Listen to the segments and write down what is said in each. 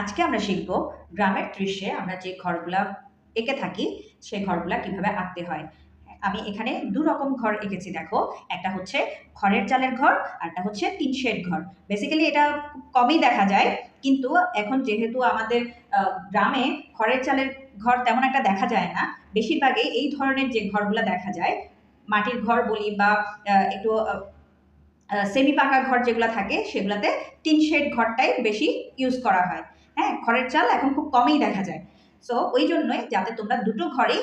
আজকে আমরা শিখব গ্রামের দৃশ্যে আমরা যে ঘরগুলা এঁকে থাকি সেই ঘরগুলা কীভাবে আঁকতে হয়। আমি এখানে দু রকম ঘর এঁকেছি, দেখো। একটা হচ্ছে খড়ের চালের ঘর আর একটা হচ্ছে তিন শেড ঘর। বেসিক্যালি এটা কমই দেখা যায়, কিন্তু এখন যেহেতু আমাদের গ্রামে খড়ের চালের ঘর তেমন একটা দেখা যায় না, বেশিরভাগই এই ধরনের যে ঘরগুলা দেখা যায়, মাটির ঘর বলি বা একটু সেমি পাকা ঘর যেগুলো থাকে, সেগুলোতে টিন শেড ঘরটাই বেশি ইউজ করা হয়। হ্যাঁ খড়ের চাল এখন খুব কমই দেখা যায়। সো ওই জন্যই যাতে তোমরা দুটো ঘরেই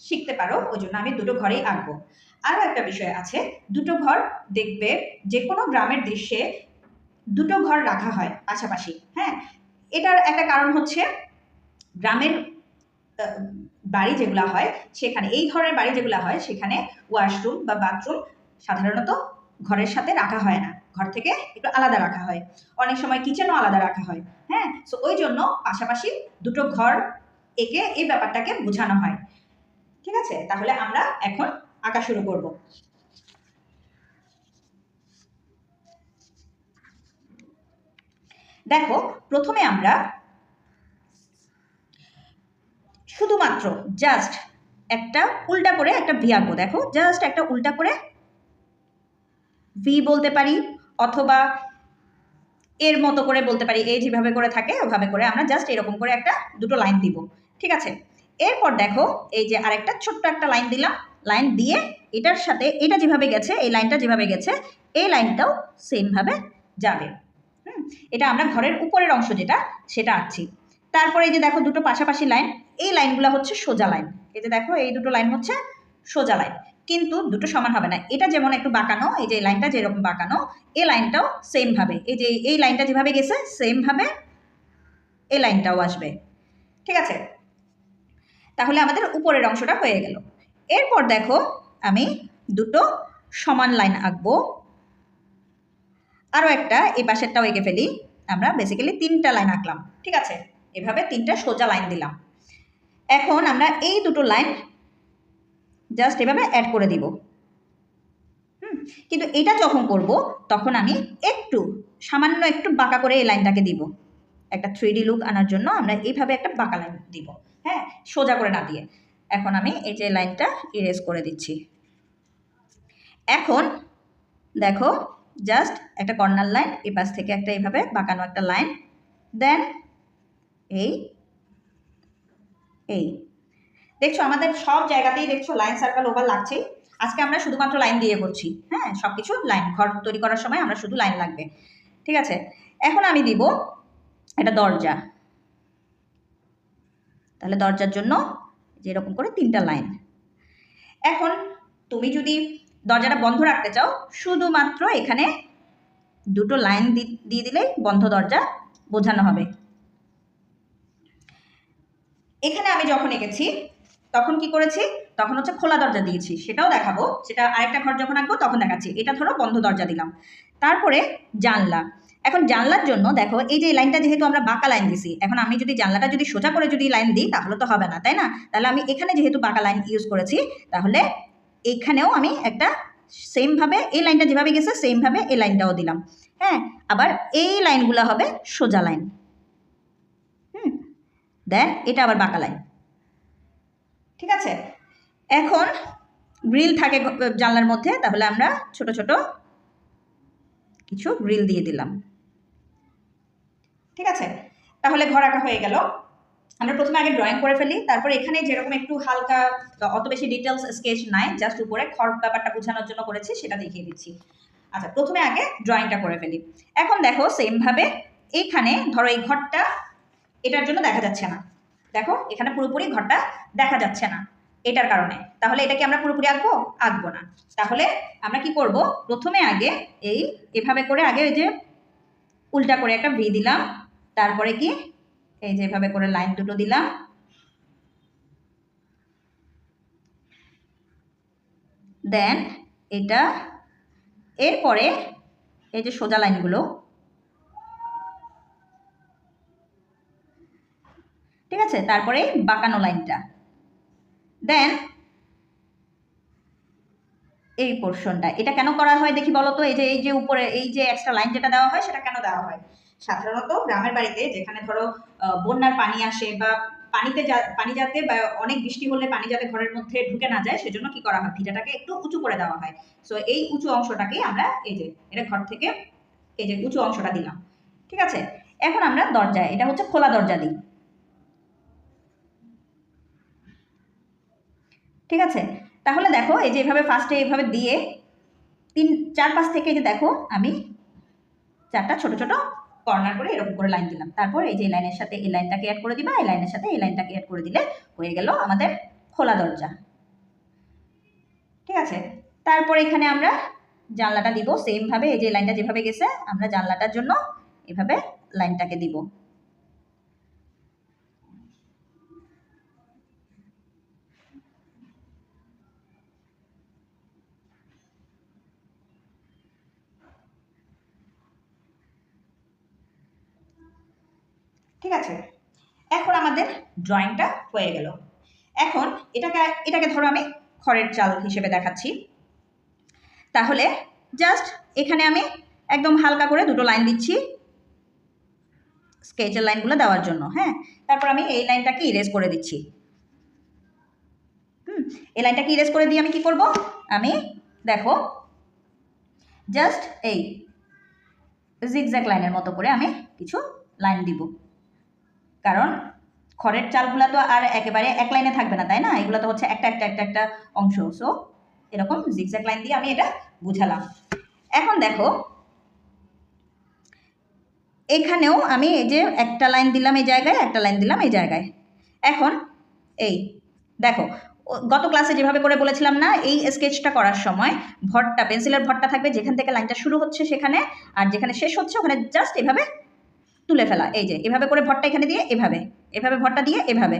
শিখতে পারো, ওই জন্য আমি দুটো ঘরেই আঁকবো। আরও একটা বিষয় আছে, দুটো ঘর দেখবে যে কোনো গ্রামের দৃশ্যে দুটো ঘর রাখা হয় পাশাপাশি হ্যাঁ? এটার একটা কারণ হচ্ছে গ্রামের বাড়ি যেগুলো হয়, সেখানে, এই ধরনের বাড়ি যেগুলো হয়, সেখানে ওয়াশরুম বা বাথরুম সাধারণত ঘরের সাথে রাখা হয় না। ঘর থেকে একটু আলাদা রাখা হয়। অনেক সময় কিচেনও আলাদা রাখা হয় হ্যাঁ? সো ওই জন্য পাশাপাশি দুটো ঘর এঁকে এই ব্যাপারটাকে বোঝানো হয়। ঠিক আছে? তাহলে আমরা এখন আঁকা শুরু করব। দেখো, প্রথমে আমরা শুধুমাত্র জাস্ট একটা উল্টা করে একটা ভি আঁকবো। দেখো জাস্ট একটা উল্টা করে ভি বলতে পারি। অথবা এর মতো করে বলতে পারি, এই যেভাবে করে থাকে, ওভাবে করে আমরা জাস্ট এরকম করে একটা দুটো লাইন দিব, ঠিক আছে? এরপর দেখো, এই যে আরেকটা ছোট্ট একটা লাইন দিলাম লাইন দিয়ে এটার সাথে, এটা যেভাবে গেছে, এই লাইনটা যেভাবে গেছে, এই লাইনটাও সেমভাবে যাবে, হুম? এটা আমরা ঘরের উপরের অংশ যেটা, সেটা আঁকছি। তারপরে এই যে দেখো দুটো পাশাপাশি লাইন এই লাইনগুলো হচ্ছে সোজা লাইন এই যে দেখো, এই দুটো লাইন হচ্ছে সোজা লাইন কিন্তু দুটো সমান হবে না। এটা যেমন একটু বাঁকানো, এই যে লাইনটা যেরকম বাঁকানো, এই লাইনটাও সেমভাবে এই যে এই লাইনটা যেভাবে গেছে সেমভাবে এই লাইনটাও আসবে। ঠিক আছে? তাহলে আমাদের উপরের অংশটা হয়ে গেল। এরপর দেখো, আমি দুটো সমান লাইন আঁকবো। আরও একটা, এই পাশেরটাও এঁকে ফেলি। আমরা বেসিক্যালি তিনটা লাইন আঁকলাম। ঠিক আছে? এভাবে তিনটা সোজা লাইন দিলাম। এখন আমরা এই দুটো লাইন জাস্ট এভাবে অ্যাড করে দিব। হুম, কিন্তু এটা যখন করব, তখন আমি একটু, সামান্য একটু বাঁকা করে এই লাইনটাকে দিব। একটা থ্রি লুক আনার জন্য আমরা এইভাবে একটা বাঁকা লাইন দিব। হ্যাঁ সোজা করে না দিয়ে। এখন আমি এই যে লাইনটা ইরেজ করে দিচ্ছি। এখন দেখো জাস্ট একটা কর্নার লাইন এই পাশ থেকে একটা এইভাবে বাঁকানো একটা লাইন দেন এই এই। দেখছ, আমাদের সব জায়গাতেই দেখছ লাইন সার্কেল ওভার লাগছেই আজকে আমরা শুধুমাত্র লাইন দিয়ে করছি। হ্যাঁ সব কিছু লাইন ঘর তৈরি করার সময় আমরা শুধু লাইন লাগবে। ঠিক আছে? এখন আমি দিব একটা দরজা। তাহলে দরজার জন্য যেরকম করে তিনটা লাইন এখন তুমি যদি দরজাটা বন্ধ রাখতে চাও, শুধুমাত্র এখানে দুটো লাইন দিয়ে দিলেই বন্ধ দরজা বোঝানো হবে। এখানে আমি যখন এঁকেছি তখন কি করেছি? তখন হচ্ছে খোলা দরজা দিয়েছি। সেটাও দেখাবো। সেটা আরেকটা ঘর যখন আঁকবো, তখন দেখাচ্ছি। এটা ধরো বন্ধ দরজা দিলাম। তারপরে জানলা। এখন জানলার জন্য দেখো, এই যে লাইনটা যেহেতু আমরা বাঁকা লাইন দিছি, এখন আমি যদি জানলাটা যদি সোজা করে যদি লাইন দিই, তাহলে তো হবে না, তাই না? তাহলে আমি এখানে যেহেতু বাঁকা লাইন ইউজ করেছি, তাহলে এইখানেও আমি একটা সেমভাবে এই লাইনটা যেভাবে গেছে, সেমভাবে এই লাইনটাও দিলাম। হ্যাঁ আবার এই লাইনগুলো হবে সোজা লাইন। হুম, দেন এটা আবার বাঁকা লাইন। ঠিক আছে? এখন গ্রিল থাকে জানলার মধ্যে, তাহলে আমরা ছোট ছোট কিছু গ্রিল দিয়ে দিলাম। ঠিক আছে? তাহলে ঘর আঁকা হয়ে গেল। আমরা প্রথমে আগে ড্রয়িং করে ফেলি, তারপর এখানে যেরকম একটু হালকা, অত বেশি ডিটেলস স্কেচ নাই জাস্ট উপরে খড় ব্যাপারটা বোঝানোর জন্য করেছি, সেটা দেখিয়ে দিচ্ছি। আচ্ছা প্রথমে আগে ড্রয়িংটা করে ফেলি। এখন দেখো সেমভাবে এইখানে ধরো এই ঘরটা, এটার জন্য দেখা যাচ্ছে না। দেখো, এখানে পুরোপুরি ঘরটা দেখা যাচ্ছে না এটার কারণে। তাহলে এটা কি আমরা পুরোপুরি আঁকবো? আঁকবো না। তাহলে আমরা কি করব? প্রথমে আগে এই, এভাবে করে আগে এই যে উল্টা করে একটা ভি দিলাম, তারপরে কি? এই যে এভাবে করে লাইন দুটো দিলাম। দেন এটা, এরপরে এই যে সোজা লাইনগুলো ঠিক আছে? তারপরে বাঁকানো লাইনটা। দেন এই পোর্শনটা এটা কেন করা হয় দেখি বলো তো এই যে এই যে উপরে, এই যে এক্সট্রা লাইন যেটা দেওয়া হয়, সেটা কেন দেওয়া হয়? সাধারণত গ্রামের বাড়িতে যেখানে ধরো বন্যার পানি আসে বা পানিতে পানি যাতে বা অনেক বৃষ্টি হলে পানি যাতে ঘরের মধ্যে ঢুকে না যায়, সেজন্য কি করা হয়? ভিটাটাকে একটু উঁচু করে দেওয়া হয়। সো এই উঁচু অংশটাকে আমরা এই যে, এটা ঘর থেকে এই যে উঁচু অংশটা দিলাম। ঠিক আছে? এখন আমরা দরজায়, এটা হচ্ছে খোলা দরজা দিই। ঠিক আছে? তাহলে দেখো, এই যে এভাবে ফার্স্টে এইভাবে দিয়ে তিন চার পাঁচ থেকে এই যে দেখো, আমি চারটা ছোট ছোট কর্নার করে এরকম করে লাইন দিলাম। তারপর এই যে লাইনের সাথে এই লাইনটাকে অ্যাড করে দিবা, এই লাইনের সাথে এই লাইনটাকে অ্যাড করে দিলে হয়ে গেল আমাদের খোলা দরজা। ঠিক আছে? তারপর এখানে আমরা জানলাটা দিব। সেমভাবে এই যে লাইনটা যেভাবে গেছে, আমরা জানলাটার জন্য এভাবে লাইনটাকে দিব। ঠিক আছে? এখন আমাদের ড্রয়িংটা হয়ে গেল। এখন এটাকে এটাকে ধরো আমি খড়ের চাল হিসেবে দেখাচ্ছি। তাহলে জাস্ট এখানে আমি একদম হালকা করে দুটো লাইন দিচ্ছি স্কেচের লাইনগুলো দেওয়ার জন্য হ্যাঁ? তারপর আমি এই লাইনটাকে ইরেজ করে দিচ্ছি। হুম, এই লাইনটাকে ইরেজ করে দিয়ে আমি কি করব? আমি দেখো জাস্ট এই জিগজ্যাগ লাইনের মতো করে আমি কিছু লাইন দিব। কারণ খড়ের চালগুলো তো আর একেবারে এক লাইনে থাকবে না, তাই না? এগুলো তো হচ্ছে একটা একটা একটা একটা অংশ। সো এরকম জিগজ্যাগ লাইন দিয়ে আমি এটা বুঝালাম। এখন দেখো, এখানেও আমি এই যে একটা লাইন দিলাম এই জায়গায়, একটা লাইন দিলাম এই জায়গায়। এখন এই দেখো গত ক্লাসে যেভাবে করে বলেছিলাম না, এই স্কেচটা করার সময় ভরটা পেন্সিলের ভরটা থাকবে, যেখান থেকে লাইনটা শুরু হচ্ছে সেখানে, আর যেখানে শেষ হচ্ছে, ওখানে জাস্ট এভাবে তুলে ফেলা, এই যে, এভাবে করে ভরটা এখানে দিয়ে এভাবে এভাবে ভরটা দিয়ে এভাবে।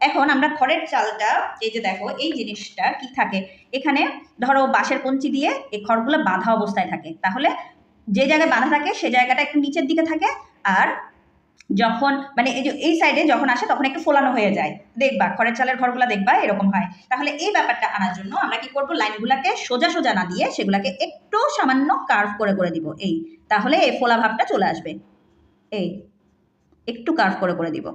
এখন আমরা খড়ের চালটা, এই যে দেখো, এই জিনিসটা কি থাকে? এখানে ধরো বাঁশের কঞ্চি দিয়ে এই খড়গুলো বাঁধা অবস্থায় থাকে। তাহলে যে জায়গায় বাঁধা থাকে, সে জায়গাটা একটু নিচের দিকে থাকে আর যখন মানে এই যে, এই সাইডে যখন আসে তখন একটু ফোলানো হয়ে যায়। দেখবা, খড়ের চালের ঘরগুলো দেখবা, এরকম হয়। তাহলে এই ব্যাপারটা আনার জন্য আমরা কি করব? লাইনগুলোকে সোজা সোজা না দিয়ে সেগুলোকে একটু সামান্য কার্ভ করে করে দিব, এই। তাহলে এই ফোলা ভাবটা চলে আসবে। এই, একটু কার্ভ করে করে দিব।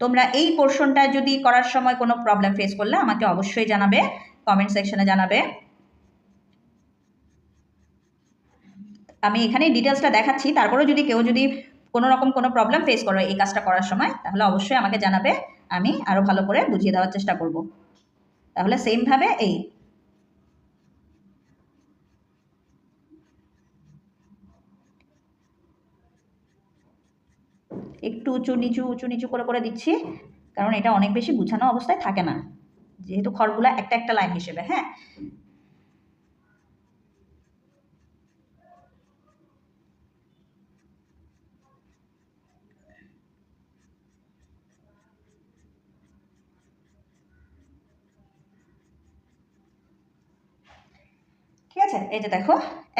তোমরা এই পোর্শনটা যদি করার সময় কোনো প্রবলেম ফেস করলে আমাকে অবশ্যই জানাবে কমেন্ট সেকশনে জানাবে। আমি এখানে ডিটেলসটা দেখাচ্ছি, তারপরেও যদি কেউ যদি কোনো রকম কোনো প্রবলেম ফেস করো এই কাজটা করার সময়, তাহলে অবশ্যই আমাকে জানাবে, আমি আরও ভালো করে বুঝিয়ে দেওয়ার চেষ্টা করব। তাহলে সেমভাবে এই একটু উঁচু, নিচু উঁচু, নিচু করে করে দিচ্ছি। কারণ এটা অনেক বেশি গুছানো অবস্থায় থাকে না। যেহেতু খড়গুলা একটা একটা লাইন হিসেবে হ্যাঁ? ঠিক আছে? এই যে দেখো,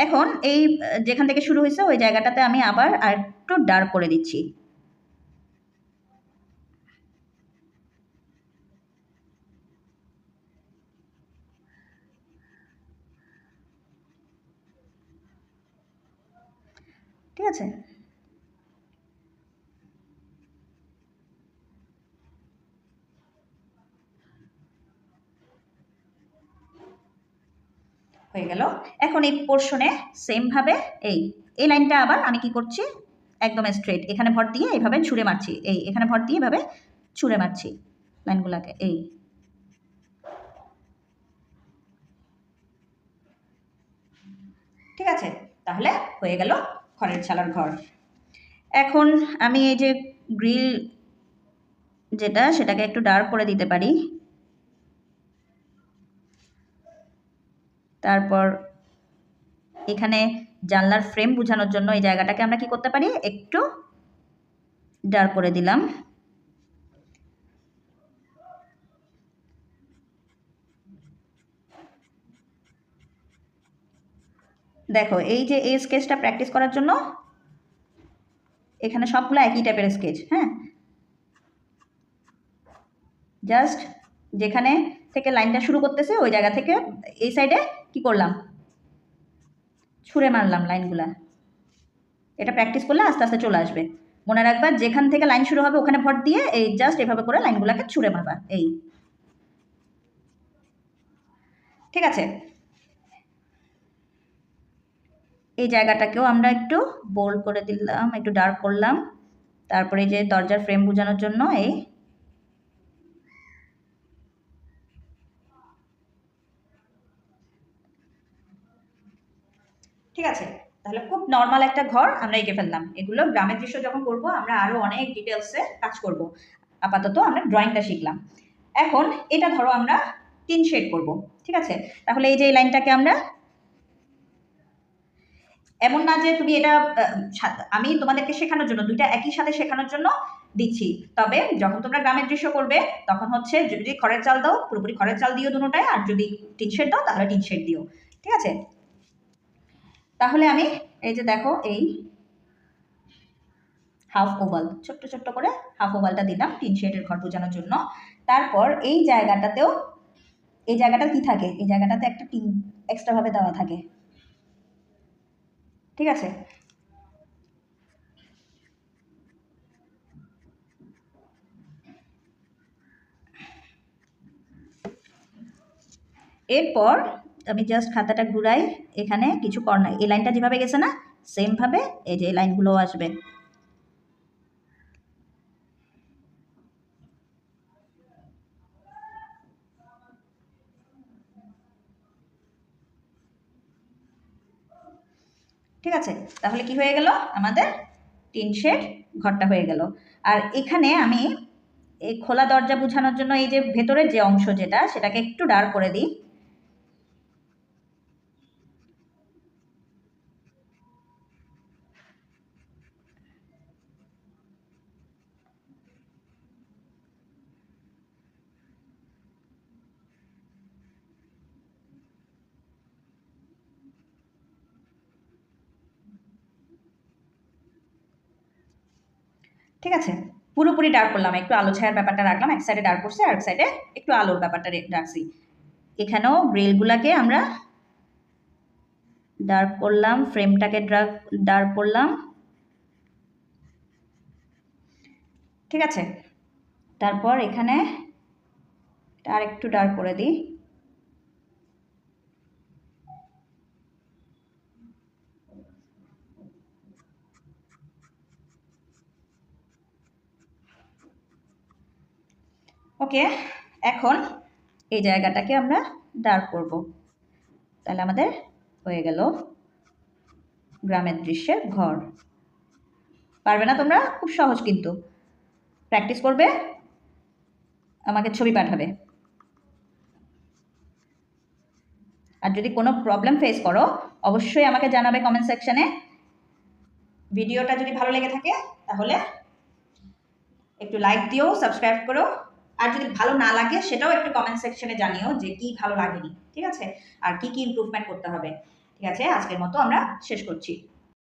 এখন এই যেখান থেকে শুরু হয়েছে, ওই জায়গাটাতে আমি আবার আর একটু ডার্ক করে দিচ্ছি ঠিক আছে? হয়ে গেল। এখন এই পোর্শনে সেমভাবে এই এই লাইনটা আবার আমি কি করছি? একদম স্ট্রেট এখানে ভর দিয়ে এইভাবে ছুঁড়ে মারছি। এই, এখানে ভর দিয়ে এভাবে ছুঁড়ে মারছি লাইনগুলোকে এই। ঠিক আছে? তাহলে হয়ে গেল খড়ের ছালার ঘর। এখন আমি এই যে গ্রিল যেটা, সেটাকে একটু ডার্ক করে দিতে পারি। তারপর এখানে জানলার ফ্রেম বোঝানোর জন্য এই জায়গাটাকে আমরা কি করতে পারি? একটু ডার্ক করে দিলাম। দেখো, এই যে এই স্কেচটা প্র্যাকটিস করার জন্য, এখানে সবগুলো একই টাইপের স্কেচ হ্যাঁ? জাস্ট যেখানে থেকে লাইনটা শুরু করতেছে, ওই জায়গা থেকে এই সাইডে কি করলাম? ছুঁড়ে মারলাম লাইনগুলা এটা প্র্যাকটিস করলে আস্তে আস্তে চলে আসবে। মনে রাখবা, যেখান থেকে লাইন শুরু হবে, ওখানে ভর দিয়ে এই জাস্ট এভাবে করে লাইনগুলোকে ছুঁড়ে মারবা, এই। ঠিক আছে? এই জায়গাটাকেও আমরা একটু বোল্ড করে দিলাম, একটু ডার্ক করলাম। তারপরে যে দরজার ফ্রেম বোঝানোর জন্য এই ঠিক আছে, তাহলে খুব নর্মাল একটা ঘর আমরা এঁকে ফেললাম। এগুলো গ্রামের দৃশ্য যখন করব, আমরা আরও অনেক ডিটেলসে কাজ করব। আপাতত আমরা ড্রয়িংটা শিখলাম। এখন এটা ধরো আমরা তিন শেড করব, ঠিক আছে? তাহলে এই যে লাইনটাকে আমরা এমন না যে তুমি এটা আমি তোমাদেরকে শেখানোর জন্য, দুইটা একই সাথে শেখানোর জন্য দিচ্ছি। তবে যখন তোমরা গ্রামের দৃশ্য করবে, তখন হচ্ছে যদি খড়ের চাল দাও, পুরোপুরি খড়ের চাল দিও দুটোটায়, আর যদি টিন শেড দাও, তাহলে টিন শেড দিও। ঠিক আছে? তাহলে আমি এই যে দেখো, এই হাফ ওভাল, ছোট্ট ছোট্ট করে হাফ ওভালটা দিলাম তিন শেডের ঘর বোঝানোর জন্য। তারপর এই জায়গাটাতেও, এই জায়গাটা কি থাকে? এই জায়গাটাতে একটা টিন এক্সট্রাভাবে দেওয়া থাকে। ঠিক আছে? এরপর আমি জাস্ট খাতাটা ঘুরাই, এখানে কিছু কর কর্নার এই লাইনটা যেভাবে গেছে না সেমভাবে এই যে লাইনগুলো আসবে। ঠিক আছে? তাহলে কি হয়ে গেল? আমাদের টিন শেড ঘরটা হয়ে গেল। আর এখানে আমি এই খোলা দরজা বুঝানোর জন্য এই যে ভেতরের যে অংশ যেটা, সেটাকে একটু ডার করে দিই। ঠিক আছে? পুরোপুরি ডার্ক করলাম, একটু আলো ছায়ার ব্যাপারটা রাখলাম, এক সাইডে ডার্ক করছি আর এক সাইডে একটু আলোর ব্যাপারটা রাখছি। এখানেও গ্রিলগুলাকে আমরা ডার্ক করলাম ফ্রেমটাকে ডার্ক ডার্ক করলাম। ঠিক আছে? তারপর এখানে আর একটু ডার্ক করে দিই। ওকে, এখন এই জায়গাটাকে আমরা ডার্ক করব। তাহলে আমাদের হয়ে গেল গ্রামের দৃশ্যের ঘর। পারবে না তোমরা? খুব সহজ কিন্তু। প্র্যাকটিস করবে, আমাকে ছবি পাঠাবে। আর যদি কোনো প্রবলেম ফেস করো, অবশ্যই আমাকে জানাবে কমেন্ট সেকশানে ভিডিওটা যদি ভালো লেগে থাকে, তাহলে একটু লাইক দিও সাবস্ক্রাইব করো। আর যদি ভালো না লাগে, সেটাও একটু কমেন্ট সেকশনে জানিও যে কি ভালো লাগেনি, ঠিক আছে? আর কি কি ইমপ্রুভমেন্ট করতে হবে, ঠিক আছে? আজকের মতো আমরা শেষ করছি।